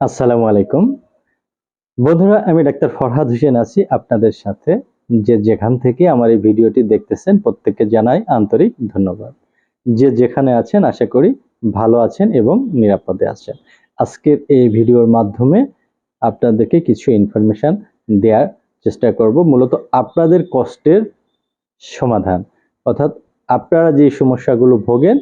আসসালামু আলাইকুম। বন্ধুরা, আমি ডাক্তার ফরহাদ হোসেন আছি আপনাদের সাথে, যে যেখান থেকে আমার এই ভিডিওটি দেখতেছেন, প্রত্যেককে জানাই আন্তরিক ধন্যবাদ। যে যেখানে আছেন, আশা করি ভালো আছেন এবং নিরাপদে আছেন। আজকের এই ভিডিওর মাধ্যমে আপনাদেরকে কিছু ইনফরমেশন দেওয়ার চেষ্টা করব। মূলত আপনাদের কষ্টের সমাধান। অর্থাৎ আপনারা যে সমস্যাগুলো ভোগেন,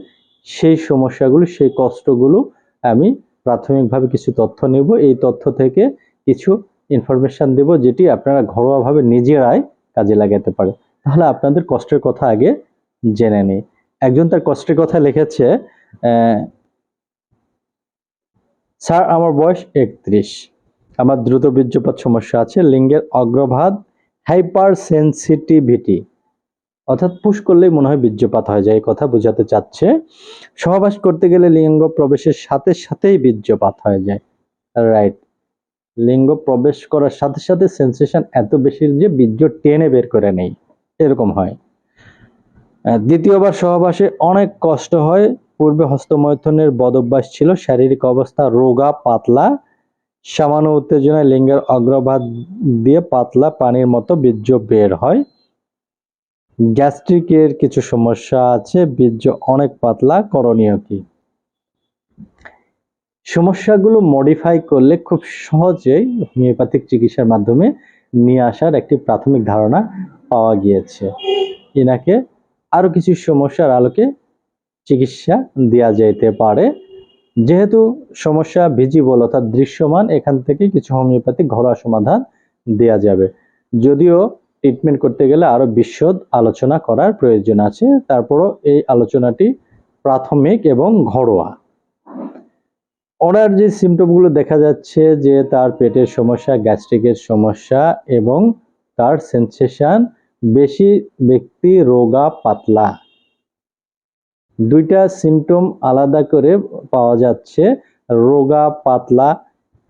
সেই সমস্যাগুলো, সেই কষ্টগুলো আমি প্রাথমিকভাবে কিছু তথ্য নেব। এই তথ্য থেকে কিছু ইনফরমেশন দেব যেটি আপনারা ঘরোয়াভাবে নিজেরাই কাজে লাগাতে পারে তাহলে আপনাদের কষ্টের কথা আগে জেনে নিই। একজন তার কষ্টের কথা লিখেছে স্যার, আমার বয়স একত্রিশ। আমার দ্রুত বীর্যপাত সমস্যা আছে। লিঙ্গের অগ্রভাগ হাইপার সেন্সিটিভিটি অর্থাৎ পুশ করলেই মনে হয় বীর্যপাত হয়ে যায়, এই কথা বোঝাতে চাচ্ছে। সহবাস করতে গেলে লিঙ্গ প্রবেশের সাথে সাথেই বীর্যপাত হয়ে যায়। রাইট লিঙ্গ প্রবেশ করার সাথে সাথে সেন্সেশন এত বেশি যে বীর্য টেনে বের করে নেই। এরকম হয়। দ্বিতীয়বার সহবাসে অনেক কষ্ট হয়। পূর্বে হস্তমৈথুনের বদভ্যাস ছিল, শারীরিক অবস্থা রোগা, পাতলা। সামান্য উত্তেজনায় লিঙ্গের অগ্রভাগ দিয়ে পাতলা পানির মতো বীর্য বের হয়। গ্যাস্ট্রিকের কিছু সমস্যা আছে, বীর্য অনেক পাতলা, করণীয় কি? সমস্যাগুলো মডিফাই করলে খুব সহজেই হোমিওপ্যাথিক চিকিৎসার মাধ্যমে নিয়ে আসার একটি প্রাথমিক ধারণা পাওয়া গিয়েছে। এনাকে আরও কিছু সমস্যার আলোকে চিকিৎসা দেওয়া যেতে পারে। যেহেতু সমস্যা ভিজিবল অর্থাৎ দৃশ্যমান, এখান থেকে কিছু হোমিওপ্যাথিক ঘরোয়া সমাধান দেওয়া যাবে। যদিও ট্রিটমেন্ট করতে গেলে আরও বিশদ আলোচনা করার প্রয়োজন আছে। তারপরও এই আলোচনাটি প্রাথমিক এবং ঘরোয়া। ওনার যে সিমটমগুলো দেখা যাচ্ছে যে তার পেটের সমস্যা গ্যাস্ট্রিকের সমস্যা এবং তার সেন্সেশন বেশি ব্যক্তি রোগা পাতলা। দুইটা সিমটম আলাদা করে পাওয়া যাচ্ছে রোগা পাতলা,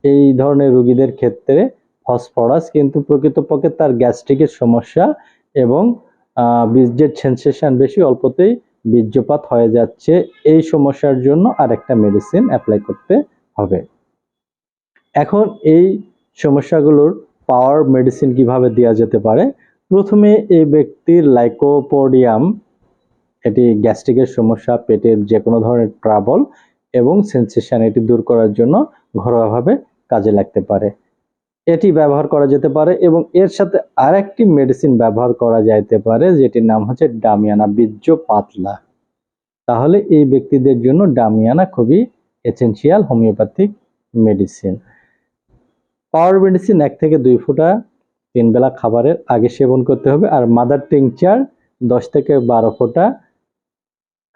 এই ধরনের রুগীদের ক্ষেত্রে। ফসফরাস, কিন্তু প্রকৃতপক্ষে তার গ্যাস্ট্রিকের সমস্যা এবং বীর্যের সেন্সেশন বেশি, অল্পতেই বীর্যপাত হয়ে যাচ্ছে। এই সমস্যার জন্য আরেকটা মেডিসিন অ্যাপ্লাই করতে হবে। এখন এই সমস্যাগুলোর পাওয়ার মেডিসিন কীভাবে দেওয়া যেতে পারে? প্রথমে এই ব্যক্তির লাইকোপোডিয়াম এটি গ্যাস্ট্রিকের সমস্যা, পেটের যে কোনো ধরনের ট্রাবল এবং সেন্সেশন এটি দূর করার জন্য ঘরোয়াভাবে কাজে লাগতে পারে। এটি ব্যবহার করা যেতে পারে এবং এর সাথে আরেকটি মেডিসিন ব্যবহার করা যাইতে পারে, যেটির নাম হচ্ছে ডামিয়ানা বীর্য পাতলা। তাহলে এই ব্যক্তিদের জন্য ডামিয়ানা খুবই essential homeopathic medicine power medicine এক থেকে দুই ফুটা তিন বেলা খাবারের আগে সেবন করতে হবে আর মাদার টিংচার দশ থেকে বারো ফোঁটা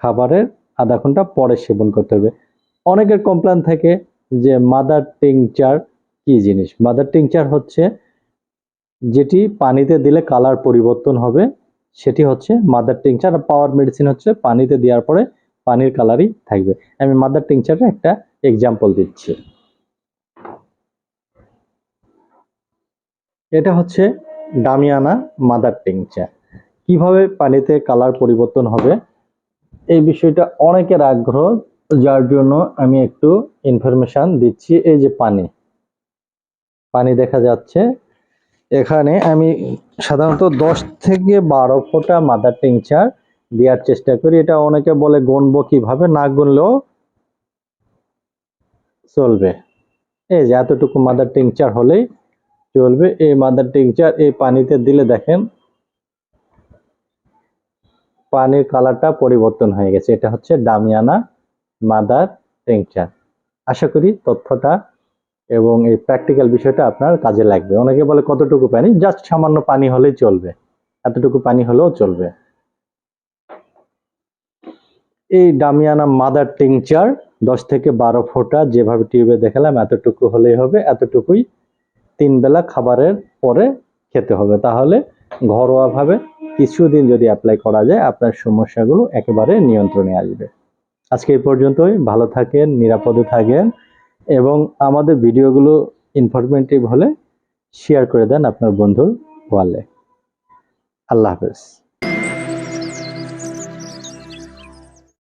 খাবারের আধা ঘণ্টা পরে সেবন করতে হবে। অনেকের কমপ্লেন থাকে যে মাদার টিংচার কি জিনিস? মাদার টিংচার হচ্ছে যেটি পানিতে দিলে কালার পরিবর্তন হবে, সেটি হচ্ছে মাদার টিংচার আর পাওয়ার মেডিসিন হচ্ছে পানিতে দেওয়ার পরে পানির কালারই থাকবে। আমি মাদার টিংচারের একটা এক্সাম্পল দিচ্ছি। এটা হচ্ছে ডামিয়ানা মাদার টিংচার কীভাবে পানিতে কালার পরিবর্তন হবে? এই বিষয়টা অনেকের আগ্রহ, যার জন্য আমি একটু ইনফরমেশন দিচ্ছি। এই যে পানি পানি দেখা যাচ্ছে। এখানে আমি সাধারণত দশ থেকে বারো ফোঁটা মাদার টিংচার দেওয়ার চেষ্টা করি। এটা অনেকে বলে গুনবো কীভাবে? না গুনলেও চলবে। এই যে এতটুকু মাদার টিংচার হলেই চলবে। এই মাদার টিংচার এই পানিতে দিলে দেখেন পানির কালারটা পরিবর্তন হয়ে গেছে। এটা হচ্ছে ডামিয়ানা মাদার টিংচার। আশা করি তথ্যটা এবং এই প্র্যাকটিক্যাল বিষয়টা আপনার কাজে লাগবে। অনেকে বলে, কতটুকু পানি? জাস্ট সামান্য পানি হলেই চলবে। এতটুকু পানি হলেও চলবে। এই ডামিয়ানা মাদার টিংচার দশ থেকে বারো ফোঁটা যেভাবে টিউবে দেখালাম, এতটুকু হলেই হবে। এতটুকুই তিন বেলা খাবারের পরে খেতে হবে। তাহলে ঘরোয়াভাবে কিছুদিন যদি অ্যাপ্লাই করা যায়, আপনার সমস্যাগুলো একেবারে নিয়ন্ত্রণে আসবে। আজকে এই পর্যন্তই। ভালো থাকেন, নিরাপদে থাকেন। এবং আমাদের ভিডিওগুলো ইনফরমেটিভ হলে শেয়ার করে দেন আপনার বন্ধুর ওয়ালে আল্লাহ হাফেজ।